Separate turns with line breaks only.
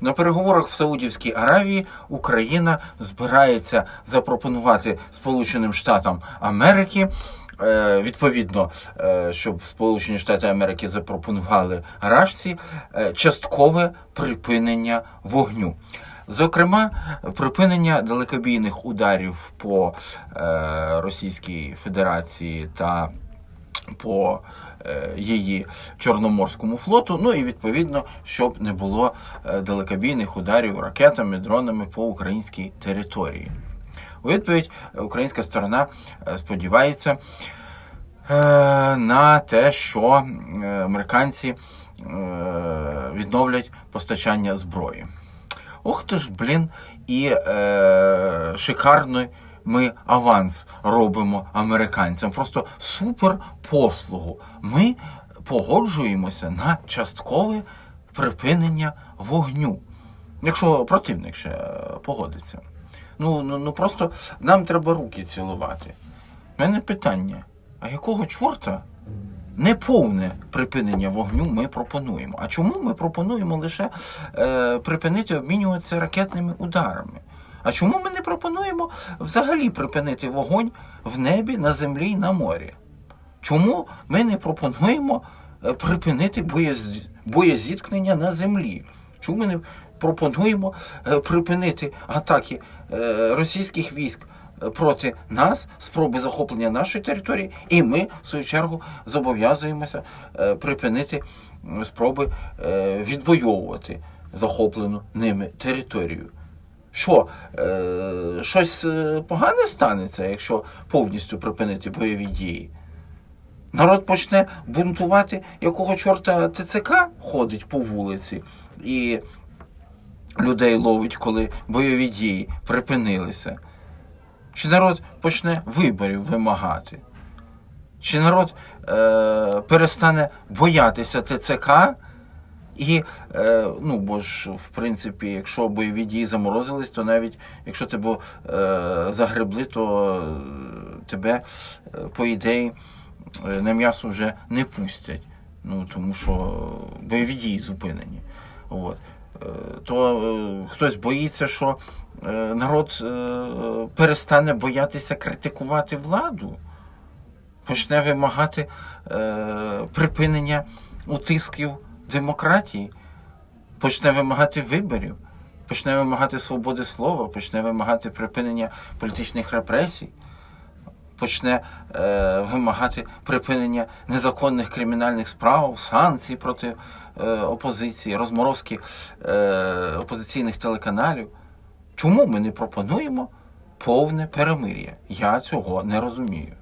На переговорах в Саудівській Аравії Україна збирається запропонувати Сполученим Штатам Америки. е, Відповідно, е, щоб Сполучені Штати Америки запропонували Рашці е, часткове припинення вогню. Зокрема, припинення далекобійних ударів по Російській Федерації та по е, її Чорноморському флоту. Ну і відповідно, щоб не було е, далекобійних ударів ракетами, дронами по українській території. У відповідь е, українська сторона сподівається на те, що американці відновлять постачання зброї. Ох ти ж, блін, і е, шикарний ми аванс робимо американцям. Просто супер послугу. Ми погоджуємося на часткове припинення вогню. Якщо противник ще е, погодиться. Ну, ну, ну просто нам треба руки цілувати. У мене питання: а якого чорта неповне припинення вогню ми пропонуємо? А чому ми пропонуємо лише е, припинити обмінюватися ракетними ударами? А чому ми не пропонуємо взагалі припинити вогонь в небі, на землі і на морі? Чому ми не пропонуємо е, припинити боєзіткнення на землі? Чому ми не пропонуємо е, припинити атаки е, російських військ проти нас, спроби захоплення нашої території, і ми, в свою чергу, зобов'язуємося припинити спроби відвоювати захоплену ними територію? Що, е, щось е, погане станеться, якщо повністю припинити бойові дії? Народ почне бунтувати, якого чорта ТЦК ходить по вулиці і людей ловить, коли бойові дії припинилися. Чи народ почне виборів вимагати? Чи народ е, перестане боятися ТЦК? І, е, ну, бо ж, в принципі, якщо бойові дії заморозились, то навіть якщо тебе е, загребли, то е, тебе, е, по ідеї, е, на м'ясо вже не пустять. Ну, тому що бойові дії зупинені. От. То е, хтось боїться, що е, народ е, перестане боятися критикувати владу, почне вимагати е, припинення утисків демократії, почне вимагати виборів, почне вимагати свободи слова, почне вимагати припинення політичних репресій, почне е, вимагати припинення незаконних кримінальних справ, санкцій проти е, опозиції, розморозки е, опозиційних телеканалів. Чому ми не пропонуємо повне перемир'я? Я цього не розумію.